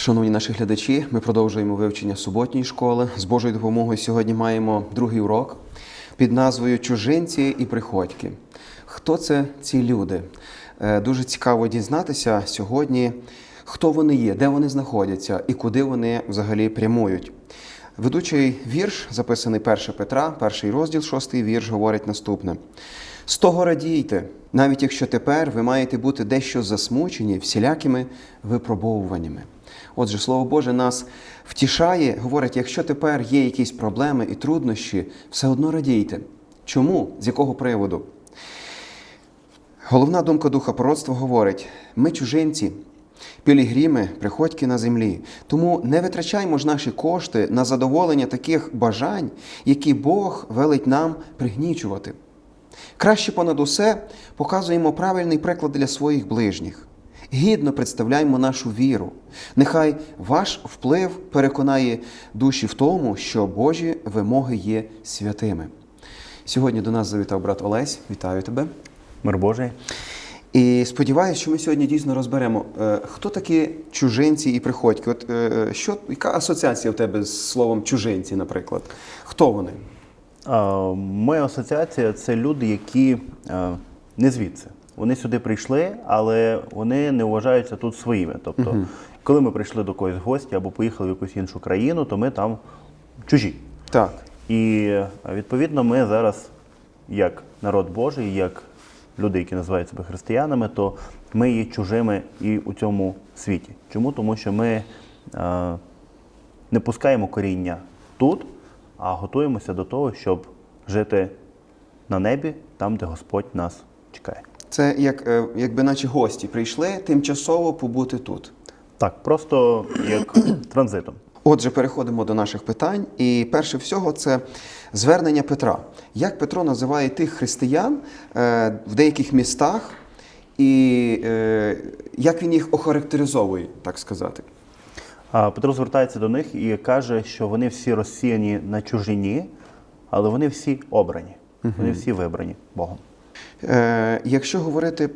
Шановні наші глядачі, ми продовжуємо вивчення суботньої школи. З Божою допомогою сьогодні маємо другий урок під назвою Чужинці і приходьки. Хто це ці люди? Е, Дуже цікаво дізнатися сьогодні, хто вони є, де вони знаходяться і куди вони взагалі прямують. Ведучий вірш, записаний 1 Петра, перший розділ, шостий вірш, говорить наступне: з того радійте, навіть якщо тепер ви маєте бути дещо засмучені всілякими випробовуваннями. Отже, Слово Боже нас втішає, говорить, якщо тепер є якісь проблеми і труднощі, все одно радійте. Чому? З якого приводу? Головна думка духа пророцтва говорить: ми чужинці, пілігріми, приходьки на землі. Тому не витрачаймо ж наші кошти на задоволення таких бажань, які Бог велить нам пригнічувати. Краще понад усе показуємо правильний приклад для своїх ближніх. Гідно представляємо нашу віру. Нехай ваш вплив переконає душі в тому, що Божі вимоги є святими. Сьогодні до нас завітав брат Олесь. Вітаю тебе. Мир Божий. І сподіваюся, що ми сьогодні дійсно розберемо, е, хто такі чужинці і приходьки. От е, що, яка асоціація в тебе з словом чужинці, наприклад? Хто вони? Моя асоціація це люди, які не звідси. Вони сюди прийшли, але вони не вважаються тут своїми. Тобто, коли ми прийшли до когось в гості або поїхали в якусь іншу країну, то ми там чужі. Так. І відповідно ми зараз, як народ Божий, як люди, які називають себе християнами, то ми є чужими і у цьому світі. Чому? Тому що ми е, не пускаємо коріння тут, а готуємося до того, щоб жити на небі, там, де Господь нас чекає. Це як, е, якби наче гості прийшли тимчасово побути тут. Так, просто як транзитом. Отже, переходимо до наших питань. І перше всього це звернення Петра. Як Петро називає тих християн е, в деяких містах, і е, як він їх охарактеризовує, так сказати? Петро звертається до них і каже, що вони всі розсіяні на чужині, але вони всі обрані, вони всі вибрані Богом. Е, якщо говорити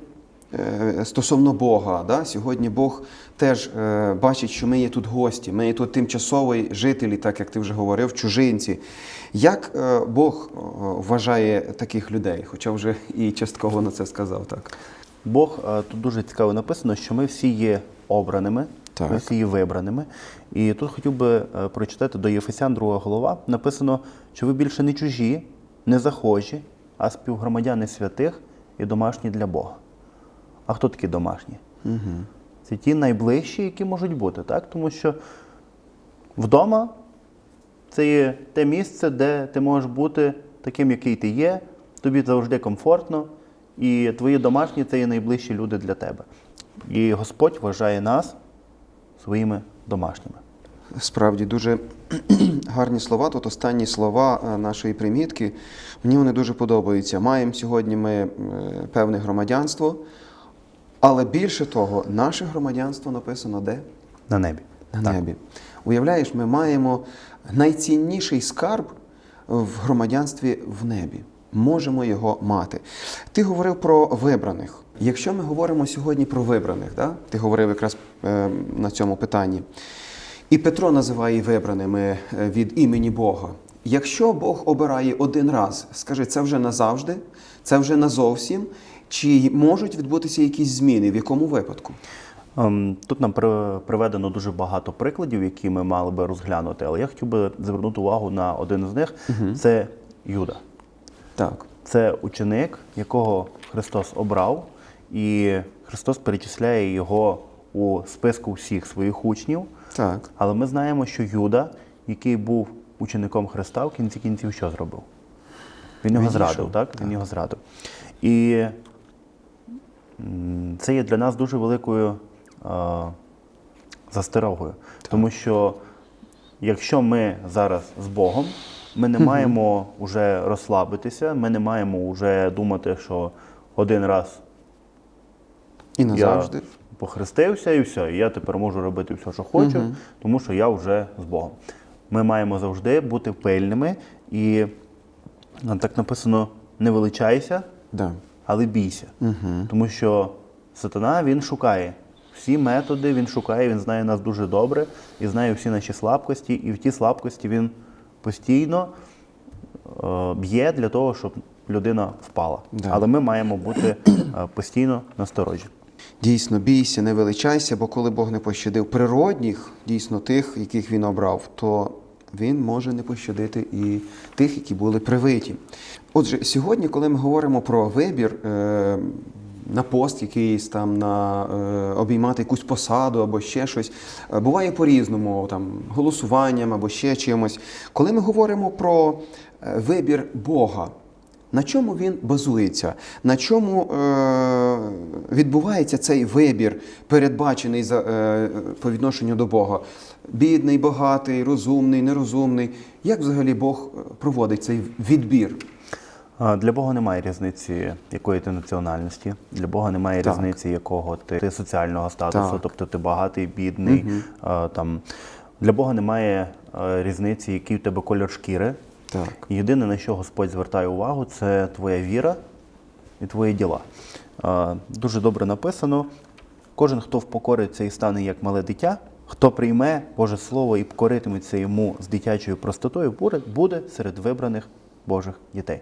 е, стосовно Бога, да, сьогодні Бог теж е, бачить, що ми є тут гості, ми є тут тимчасові жителі, так як ти вже говорив, чужинці. Як Бог вважає таких людей? Хоча вже і частково на це сказав, так. Бог тут дуже цікаво написано, що ми всі є обраними, Так. ми всі є вибраними. І тут хотів би прочитати до Єфесян 2 голова. Написано, що ви більше не чужі, не захожі, а співгромадяни святих і домашні для Бога. А хто такі домашні? Угу. Це ті найближчі, які можуть бути, так? Тому що вдома це є те місце, де ти можеш бути таким, який ти є, тобі завжди комфортно, і твої домашні це є найближчі люди для тебе. І Господь вважає нас своїми домашніми. Справді дуже гарні слова. Тут останні слова е, нашої примітки. Мені вони дуже подобаються. Маємо сьогодні ми е, певне громадянство, але більше того, наше громадянство написано де? На небі. На Так. небі. Уявляєш, ми маємо найцінніший скарб в громадянстві в небі. Можемо його мати. Ти говорив про вибраних. Якщо ми говоримо сьогодні про вибраних, да? ти говорив якраз е, на цьому питанні. І Петро називає вибраними е, від імені Бога. Якщо Бог обирає один раз, скажи, це вже назавжди, це вже назовсім, чи можуть відбутися якісь зміни, в якому випадку? Ем, Тут нам при- приведено дуже багато прикладів, які ми мали би розглянути, але я хотів би звернути увагу на один з них це Юда. Так. Це ученик, якого Христос обрав, і Христос перечисляє його у списку всіх своїх учнів. Так. Але ми знаємо, що Юда, який був учеником Христа, в кінці кінців що зробив? Він його зрадив, так? Він його зрадив. І це є для нас дуже великою е, застерогою. Тому що якщо ми зараз з Богом, ми не маємо вже розслабитися, ми не маємо вже думати, що один раз І назавжди. я похрестився і все, і я тепер можу робити все, що хочу, тому що я вже з Богом. Ми маємо завжди бути пильними і так написано: не величайся, Да. але бійся. Тому що сатана він шукає всі методи, він шукає, він знає нас дуже добре і знає всі наші слабкості, і в ті слабкості він постійно е, б'є для того, щоб людина впала. Да. Але ми маємо бути е, постійно насторожі. Дійсно, бійся, не величайся, бо коли Бог не пощадив природніх, дійсно тих, яких він обрав, то він може не пощадити і тих, які були привиті. Отже, сьогодні, коли ми говоримо про вибір е, на пост якийсь там, на е, обіймати якусь посаду або ще щось, е, буває по-різному, там голосуванням або ще чимось. Коли ми говоримо про вибір Бога, на чому він базується? На чому е, відбувається цей вибір, передбачений за, е, по відношенню до Бога? Бідний, багатий, розумний, нерозумний. Як взагалі Бог е, проводить цей відбір? Для Бога немає різниці, якої ти національності. Для Бога немає Так. різниці, якого ти, ти соціального статусу, Так. тобто ти багатий, бідний. а, там. Для Бога немає різниці, який в тебе кольор шкіри. Так. Єдине, на що Господь звертає увагу, це твоя віра і твої діла. А, Дуже добре написано. Кожен, хто впокориться і стане як мале дитя, хто прийме Боже Слово і покоритиметься йому з дитячою простотою, буде, серед вибраних Божих дітей.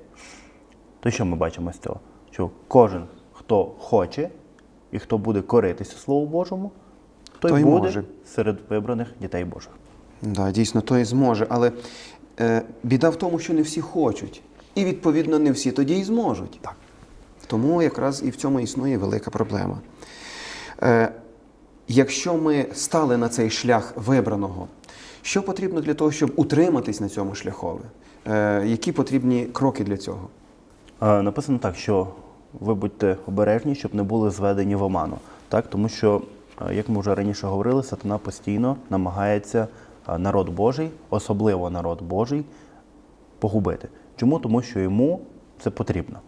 То що ми бачимо з цього? Що кожен, хто хоче і хто буде коритися Слову Божому, той, Той буде може. серед вибраних дітей Божих. Да, дійсно, то і зможе. Але біда в тому, що не всі хочуть. І відповідно не всі тоді і зможуть. Так. Тому якраз і в цьому існує велика проблема. Е, якщо ми стали на цей шлях вибраного, що потрібно для того, щоб утриматись на цьому шляхові? Е, які потрібні кроки для цього? Е, Написано так, що ви будьте обережні, щоб не були зведені в оману. Так? Тому що, е, як ми вже раніше говорили, сатана постійно намагається е, народ Божий, особливо народ Божий, погубити. Чому? Тому що йому це потрібно.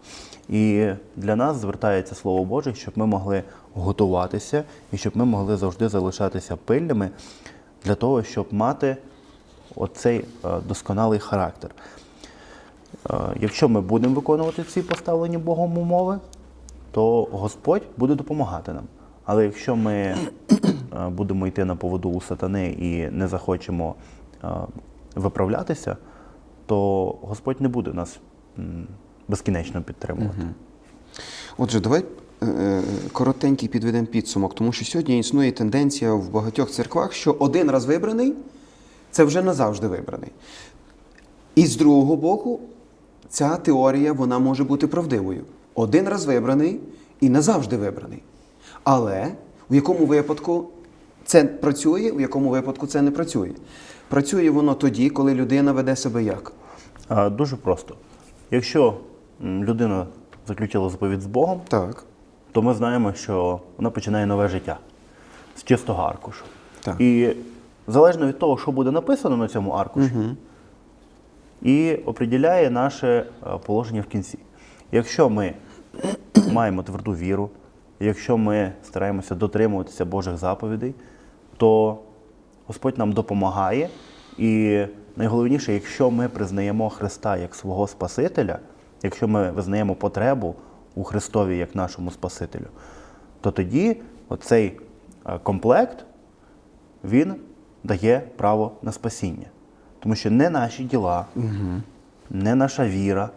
І для нас звертається Слово Боже, щоб ми могли готуватися і щоб ми могли завжди залишатися пильними для того, щоб мати оцей е, досконалий характер. Е, Якщо ми будемо виконувати ці поставлені Богом умови, то Господь буде допомагати нам. Але якщо ми е, будемо йти на поводу у сатани і не захочемо е, виправлятися, то Господь не буде нас безкінечно підтримувати. Отже, давай е, е, коротенький підведемо підсумок, тому що сьогодні існує тенденція в багатьох церквах, що один раз вибраний це вже назавжди вибраний. І з другого боку, ця теорія вона може бути правдивою. Один раз вибраний і назавжди вибраний. Але в якому випадку це працює, в якому випадку це не працює. Працює воно тоді, коли людина веде себе як? А, Дуже просто. Якщо людина заключила заповідь з Богом, Так. то ми знаємо, що вона починає нове життя з чистого аркушу. Так. І залежно від того, що буде написано на цьому аркуші, і определяє наше е, положення в кінці. Якщо ми маємо тверду віру, якщо ми стараємося дотримуватися Божих заповідей, то Господь нам допомагає. І найголовніше, якщо ми признаємо Христа як свого Спасителя, якщо ми визнаємо потребу у Христові як нашому Спасителю, то тоді оцей е, комплект він дає право на спасіння. Тому що не наші діла, не наша віра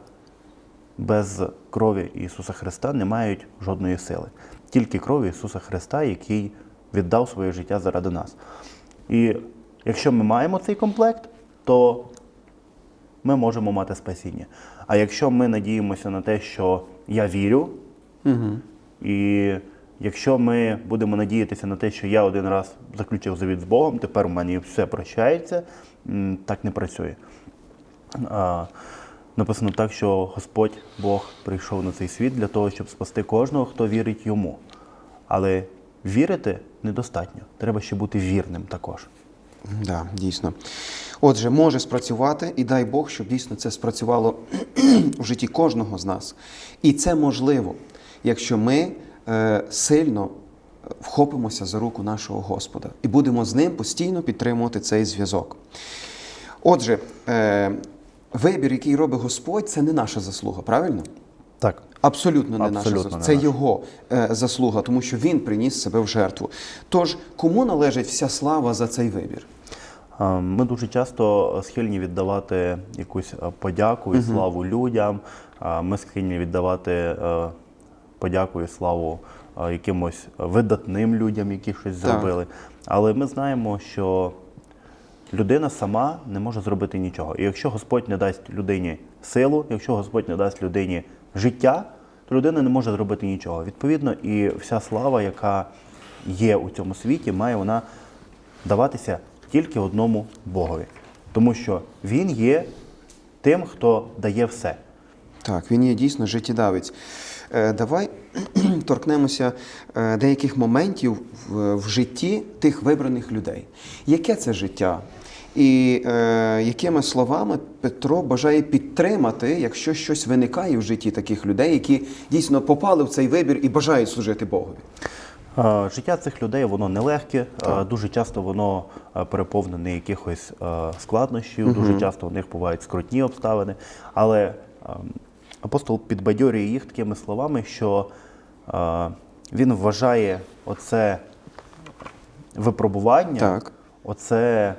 без крові Ісуса Христа не мають жодної сили. Тільки кров Ісуса Христа, який віддав своє життя заради нас. І якщо ми маємо цей комплект, то ми можемо мати спасіння. А якщо ми надіємося на те, що я вірю, і якщо ми будемо надіятися на те, що я один раз заключив завіт з Богом, тепер у мене все прощається, так не працює. А, Написано так, що Господь Бог прийшов на цей світ для того, щоб спасти кожного, хто вірить йому. Але вірити недостатньо. Треба ще бути вірним також. Да, дійсно. Отже, може спрацювати, і дай Бог, щоб дійсно це спрацювало в житті кожного з нас. І це можливо, якщо ми е, сильно вхопимося за руку нашого Господа і будемо з ним постійно підтримувати цей зв'язок. Отже, е, вибір, який робить Господь, це не наша заслуга, правильно? Так. Абсолютно не наша Абсолютно заслуга. не Це наша. його е, заслуга, тому що він приніс себе в жертву. Тож кому належить вся слава за цей вибір? Е, Ми дуже часто схильні віддавати якусь е, подяку і славу людям. Е, Ми схильні віддавати подяку і славу якимось видатним людям, які щось Так. зробили. Але ми знаємо, що людина сама не може зробити нічого. І якщо Господь не дасть людині силу, якщо Господь не дасть людині життя, то людина не може зробити нічого. Відповідно, і вся слава, яка є у цьому світі, має вона даватися тільки одному Богові. Тому що Він є тим, хто дає все. Так, він є дійсно життєдавець. Е, Давай торкнемося е, деяких моментів в, в житті тих вибраних людей. Яке це життя? І е, якими словами Петро бажає підтримати, якщо щось виникає в житті таких людей, які дійсно попали в цей вибір і бажають служити Богові? Життя цих людей воно нелегке. Дуже часто воно е, переповнене якихось е, складнощів, дуже часто у них бувають скрутні обставини. Але ем, апостол підбадьорює їх такими словами, що е, він вважає оце випробування, Так. оце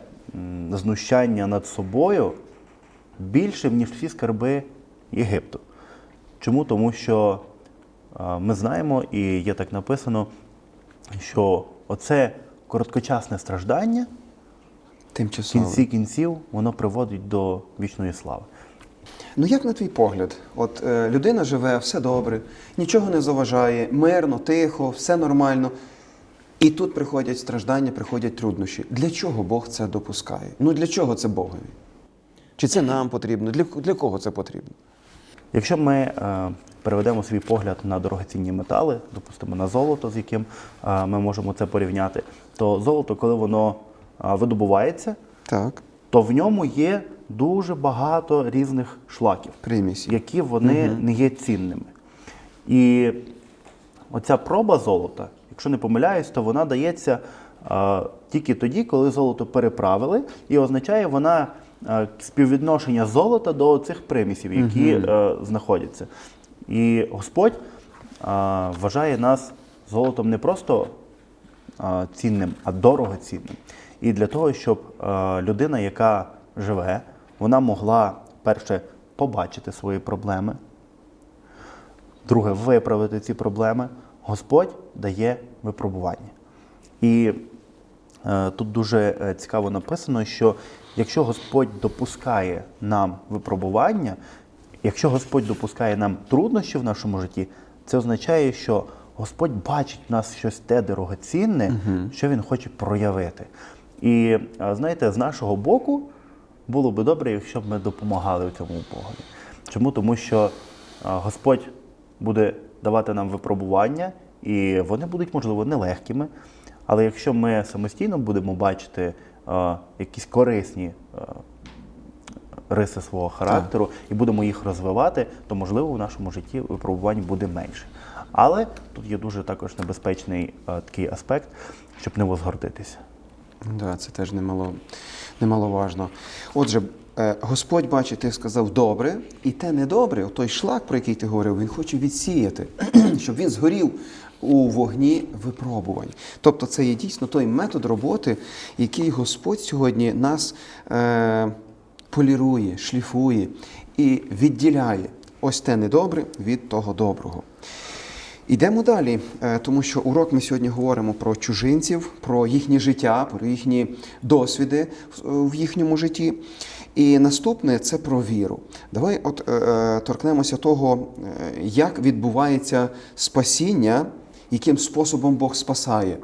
знущання над собою більшим, ніж всі скарби Єгипту. Чому? Тому що ми знаємо, і є так написано, що оце короткочасне страждання в кінці кінців воно приводить до вічної слави. Ну як на твій погляд, от е, людина живе, все добре, нічого не заважає, мирно, тихо, все нормально. І тут приходять страждання, приходять труднощі. Для чого Бог це допускає? Ну для чого це Богові? Чи це нам потрібно? Для, для кого це потрібно? Якщо ми е, переведемо свій погляд на дорогоцінні метали, допустимо на золото, з яким е, ми можемо це порівняти, то золото, коли воно е, видобувається, Так, то в ньому є дуже багато різних шлаків. примісі. які вони не є цінними. І оця проба золота, якщо не помиляюсь, то вона дається тільки тоді, коли золото переправили, і означає вона співвідношення золота до цих примісів, які е, знаходяться. І Господь вважає нас золотом не просто цінним, а дорогоцінним. І для того, щоб людина, яка живе, вона могла перше побачити свої проблеми, друге виправити ці проблеми, Господь дає випробування. І е, тут дуже е, цікаво написано, що якщо Господь допускає нам випробування, якщо Господь допускає нам труднощі в нашому житті, це означає, що Господь бачить в нас щось те дорогоцінне, що Він хоче проявити. І е, знаєте, з нашого боку було би добре, якщо б ми допомагали в цьому Богові. Чому? Тому що е, Господь буде давати нам випробування, і вони будуть, можливо, нелегкими. Але якщо ми самостійно будемо бачити е, якісь корисні е, риси свого характеру і будемо їх розвивати, то можливо в нашому житті випробувань буде менше. Але тут є дуже також небезпечний е, такий аспект, щоб не возгордитися. Да, це теж немало, немаловажно. Отже, е, Господь бачить, ти сказав добре, і те недобре, той шлак, про який ти говорив, він хоче відсіяти, щоб він згорів у вогні випробувань. Тобто це є дійсно той метод роботи, який Господь сьогодні нас е, полірує, шліфує і відділяє ось те недобре від того доброго. Йдемо далі, е, тому що урок ми сьогодні говоримо про чужинців, про їхнє життя, про їхні досвіди в- в їхньому житті. І наступне це про віру. Давай от е, е, торкнемося того, е, як відбувається спасіння, яким способом Бог спасає.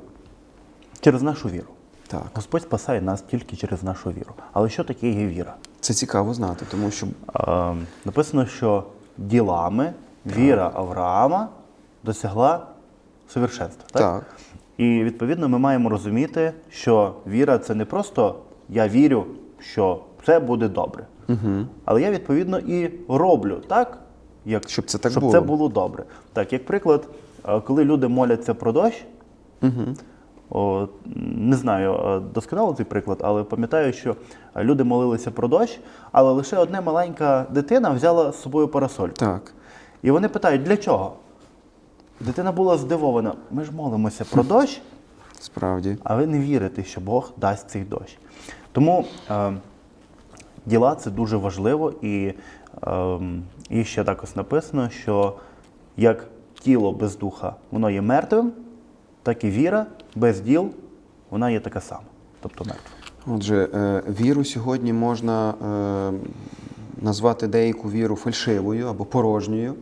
Через нашу віру. Так, Господь спасає нас тільки через нашу віру. Але що таке є віра? це цікаво знати, тому що Е, написано, що ділами віра Авраама досягла совершенства. Так? Так. І відповідно ми маємо розуміти, що віра це не просто я вірю, що все буде добре. Угу. Але я відповідно і роблю так, як, Щоб це так щоб було. це було добре. Так, як приклад, коли люди моляться про дощ, О, не знаю досконало цей приклад, але пам'ятаю, що люди молилися про дощ, але лише одна маленька дитина взяла з собою парасоль. так. І вони питають, для чого? Дитина була здивована. Ми ж молимося про дощ, Справді. а ви не вірите, що Бог дасть цей дощ. Тому е, діла це дуже важливо, і, е, і ще також написано, що як тіло без духа воно є мертвим, так і віра без діл вона є така сама, тобто мертва. Отже, е, віру сьогодні можна е, назвати деяку віру фальшивою або порожньою.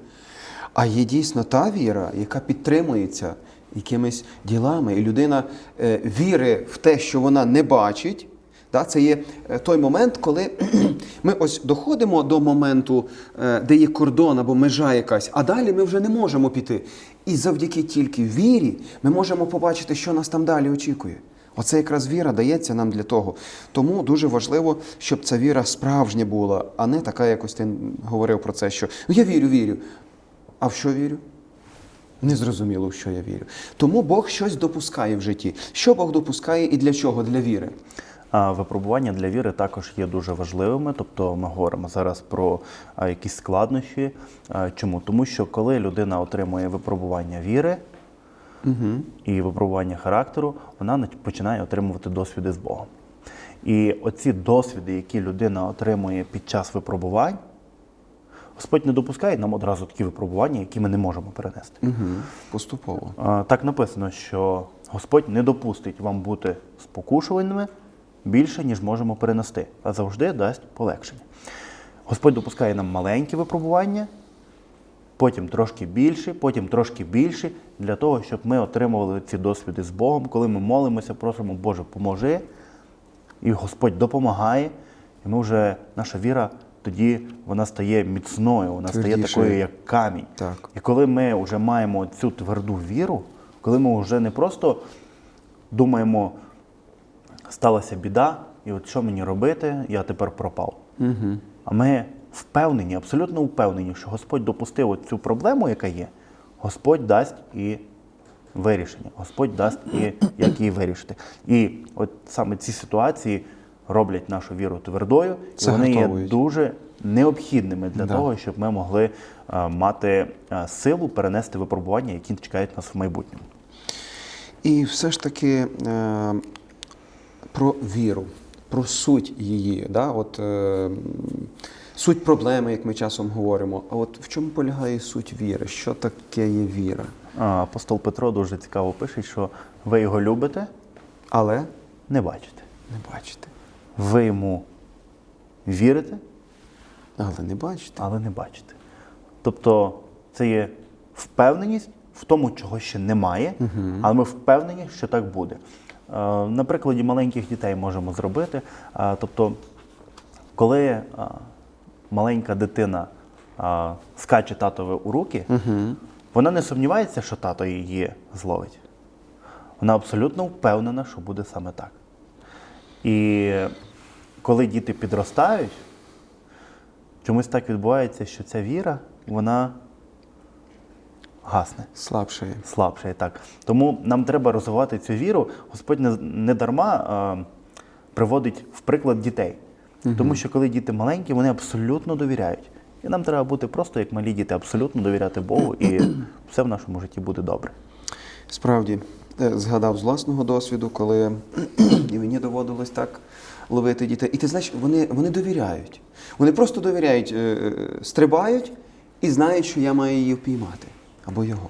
А є дійсно та віра, яка підтримується якимись ділами, і людина е, вірить в те, що вона не бачить. Це є е, той момент, коли ми ось доходимо до моменту, е, де є кордон або межа якась, а далі ми вже не можемо піти. І завдяки тільки вірі ми можемо побачити, що нас там далі очікує. Оце якраз віра дається нам для того. Тому дуже важливо, щоб ця віра справжня була, а не така, якось ти говорив про це, що ну я вірю, вірю. А в що вірю? Не зрозуміло, в що я вірю. Тому Бог щось допускає в житті. Що Бог допускає і для чого? Для віри. Випробування для віри також є дуже важливими. Тобто ми говоримо зараз про якісь складнощі. Чому? Тому що коли людина отримує випробування віри і випробування характеру, вона починає отримувати досвіди з Богом. І оці досвіди, які людина отримує під час випробувань, Господь не допускає нам одразу такі випробування, які ми не можемо перенести. Угу. Поступово. Так написано, що Господь не допустить вам бути спокушуваними більше, ніж можемо перенести, а завжди дасть полегшення. Господь допускає нам маленькі випробування, потім трошки більше, потім трошки більше, для того, щоб ми отримували ці досвіди з Богом, коли ми молимося, просимо, Боже, поможи, і Господь допомагає, і ми вже наша віра тоді вона стає міцною, вона стає такою, як камінь. Так. І коли ми вже маємо цю тверду віру, коли ми вже не просто думаємо, сталася біда, і от що мені робити, я тепер пропав. Угу. А ми впевнені, абсолютно впевнені, що Господь допустив от цю проблему, яка є, Господь дасть і вирішення. Господь дасть і як її вирішити. І от саме ці ситуації роблять нашу віру твердою, і вони є дуже необхідними для Да. того, щоб ми могли е, мати е, силу перенести випробування, які чекають нас в майбутньому. І все ж таки е, про віру, про суть її. Да? От, е, суть проблеми, як ми часом говоримо. А от в чому полягає суть віри? Що таке є віра? А, Апостол Петро дуже цікаво пише, що ви його любите, Але не бачите. не бачите. Ви йому вірите, Але не бачите. але не бачите. Тобто це є впевненість в тому, чого ще немає, але ми впевнені, що так буде. Е, На прикладі маленьких дітей можемо зробити. Е, Тобто, коли е, маленька дитина скаче татове у руки, вона не сумнівається, що тато її зловить. Вона абсолютно впевнена, що буде саме так. І коли діти підростають, чомусь так відбувається, що ця віра, вона гасне, Слабше. є. слабшає так. Тому нам треба розвивати цю віру. Господь не, не дарма е, приводить в приклад дітей. Тому що коли діти маленькі, вони абсолютно довіряють. І нам треба бути просто як малі діти, абсолютно довіряти Богу, і все в нашому житті буде добре. Справді, е, згадав з власного досвіду, коли і мені доводилось так ловити дітей. І ти знаєш, вони, вони довіряють. Вони просто довіряють, е, е, стрибають і знають, що я маю її впіймати або його.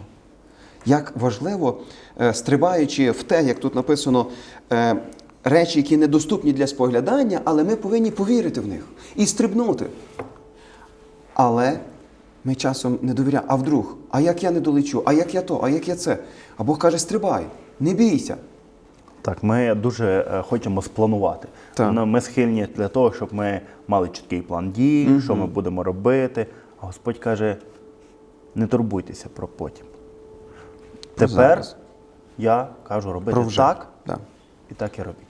Як важливо, е, стрибаючи в те, як тут написано, е, речі, які недоступні для споглядання, але ми повинні повірити в них і стрибнути. Але ми часом не довіряємо. А вдруг? А як я не долечу? А як я то? А як я це? А Бог каже, стрибай, не бійся. Так, ми дуже е, хочемо спланувати. Так. Ну, Ми схильні для того, щоб ми мали чіткий план дій, що ми будемо робити. А Господь каже: не турбуйтеся про потім. Тепер зараз. я кажу робити Про вже. так, Да. і так і робіть.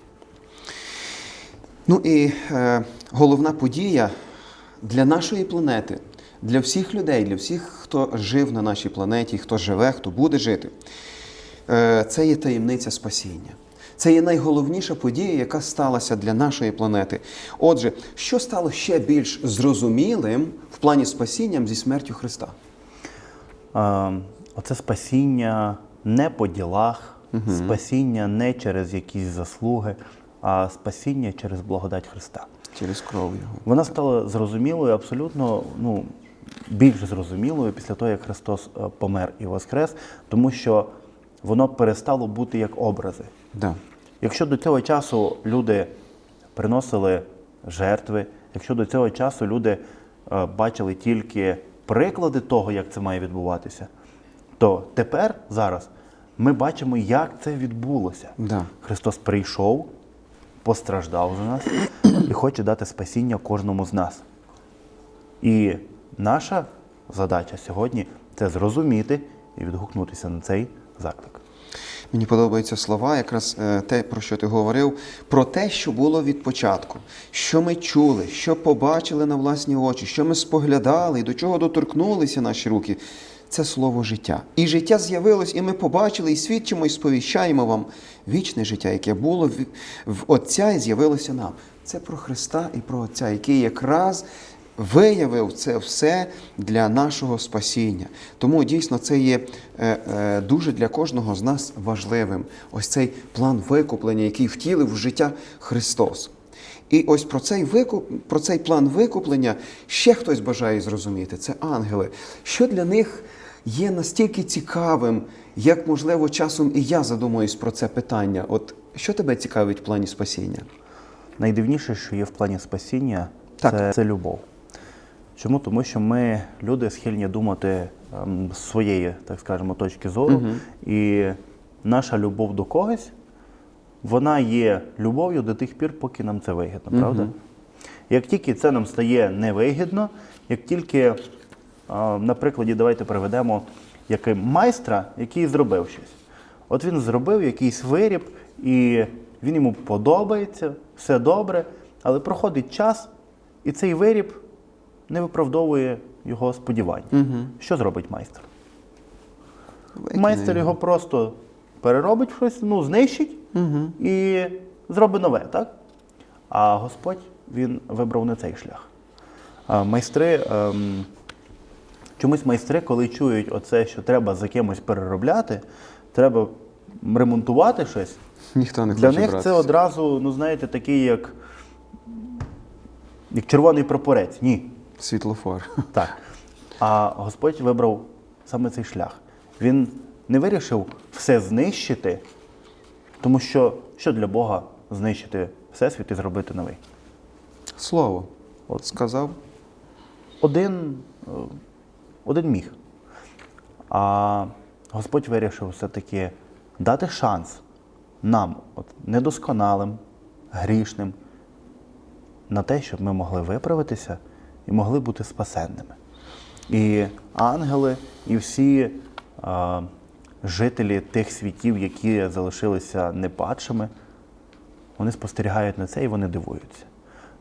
Ну і е, головна подія для нашої планети, для всіх людей, для всіх, хто жив на нашій планеті, хто живе, хто буде жити, е, це є таємниця спасіння. Це є найголовніша подія, яка сталася для нашої планети. Отже, що стало ще більш зрозумілим в плані спасінням зі смертю Христа? Е, оце спасіння не по ділах, спасіння не через якісь заслуги, а спасіння через благодать Христа. Через кров його. Вона стала зрозумілою, абсолютно ну, більш зрозумілою після того, як Христос е, помер і воскрес, тому що воно перестало бути як образи. Да. Якщо до цього часу люди приносили жертви, якщо до цього часу люди е, бачили тільки приклади того, як це має відбуватися, то тепер, зараз, ми бачимо, як це відбулося. Да. Христос прийшов, постраждав за нас і хоче дати спасіння кожному з нас. І наша задача сьогодні це зрозуміти і відгукнутися на цей заклик. Мені подобаються слова, якраз е, те, про що ти говорив, про те, що було від початку, що ми чули, що побачили на власні очі, що ми споглядали і до чого доторкнулися наші руки. Це слово життя. І життя з'явилось, і ми побачили, і свідчимо, і сповіщаємо вам вічне життя, яке було в, в Отця і з'явилося нам. Це про Христа і про Отця, який якраз виявив це все для нашого спасіння. Тому дійсно це є е, е, дуже для кожного з нас важливим. Ось цей план викуплення, який втілив в життя Христос. І ось про цей викуп, про цей план викуплення ще хтось бажає зрозуміти. Це ангели. Що для них є настільки цікавим, як можливо часом і я задумуюсь про це питання. От що тебе цікавить в плані спасіння? Найдивніше, що є в плані спасіння, Так. це, це любов. Чому? Тому що ми, люди, схильні думати ем, з своєї, так скажемо, точки зору. І наша любов до когось, вона є любов'ю до тих пір, поки нам це вигідно, правда? Як тільки це нам стає невигідно, як тільки, а, на прикладі, давайте приведемо як майстра, який зробив щось. От він зробив якийсь виріб, і він йому подобається, все добре, але проходить час, і цей виріб не виправдовує його сподівань. Що зробить майстер? Майстер його просто переробить щось, ну, знищить і зробить нове, так? А Господь він вибрав не цей шлях. А майстри, ем, чомусь майстри, коли чують оце, що треба за кимось переробляти, треба ремонтувати щось, Ніхто не для хоче них братися. це одразу, ну знаєте, такий, як, як червоний прапорець. Ні. Світлофор. Так. А Господь вибрав саме цей шлях. Він не вирішив все знищити, тому що що для Бога знищити Всесвіт і зробити новий? Слово. От сказав. Один, е, один міг. А Господь вирішив все-таки дати шанс нам, от, недосконалим, грішним, на те, щоб ми могли виправитися і могли бути спасенними. І ангели, і всі а, жителі тих світів, які залишилися непадшими, вони спостерігають на це і вони дивуються.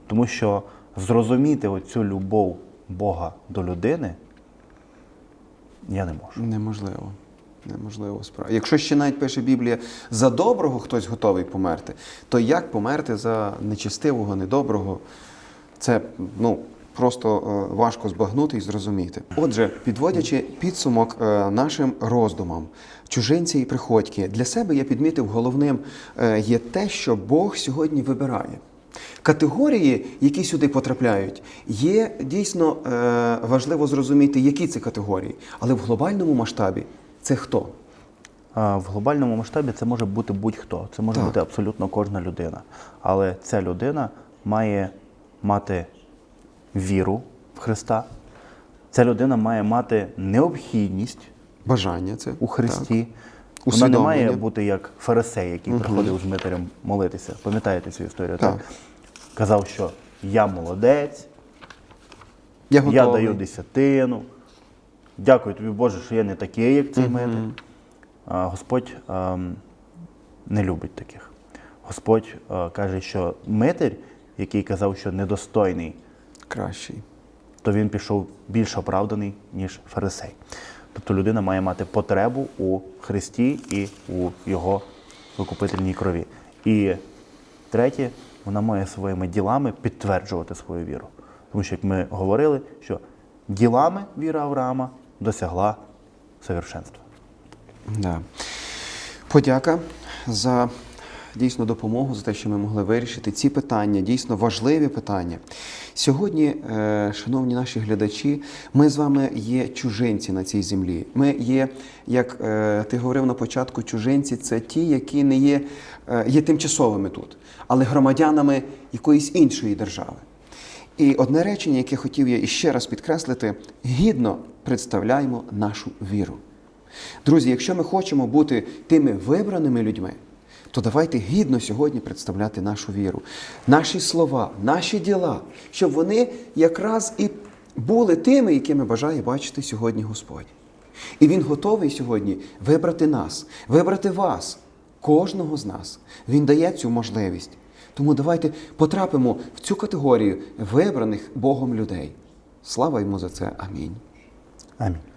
Тому що зрозуміти оцю любов Бога до людини я не можу. Неможливо. Неможливо справа. Якщо ще навіть пише Біблія, за доброго хтось готовий померти, то як померти за нечистивого, недоброго? Це ну, просто е, важко збагнути і зрозуміти. Отже, підводячи підсумок е, нашим роздумам, чужинці і приходьки, для себе я підмітив головним е, є те, що Бог сьогодні вибирає. Категорії, які сюди потрапляють, є дійсно важливо зрозуміти, які це категорії, але в глобальному масштабі це хто? В глобальному масштабі це може бути будь-хто, це може Так. бути абсолютно кожна людина. Але ця людина має мати віру в Христа. Ця людина має мати необхідність Бажання це у Христі. Так. Вона не має бути як фарисей, який приходив з Митарем молитися. Пам'ятаєте цю історію? Так. Так. Казав, що я молодець, Я я даю десятину. Дякую тобі, Боже, що я не такий, як цей Митер. А Господь ем, не любить таких. Господь е, каже, що Митер, який казав, що недостойний, Кращий. то він пішов більш оправданий, ніж фарисей. Тобто людина має мати потребу у Христі і у Його викупительній крові. І третє, вона має своїми ділами підтверджувати свою віру. Тому що, як ми говорили, що ділами віра Авраама досягла совершенства. Да. Подяка за дійсно допомогу, за те, що ми могли вирішити ці питання, дійсно важливі питання. Сьогодні, е, шановні наші глядачі, ми з вами є чужинці на цій землі. Ми є, як е, ти говорив на початку, чужинці це ті, які не є, е, є тимчасовими тут, але громадянами якоїсь іншої держави. І одне речення, яке хотів я іще раз підкреслити, гідно представляємо нашу віру. Друзі, якщо ми хочемо бути тими вибраними людьми, то давайте гідно сьогодні представляти нашу віру, наші слова, наші діла, щоб вони якраз і були тими, якими бажає бачити сьогодні Господь. І Він готовий сьогодні вибрати нас, вибрати вас, кожного з нас. Він дає цю можливість. Тому давайте потрапимо в цю категорію вибраних Богом людей. Слава йому за це. Амінь. Амінь.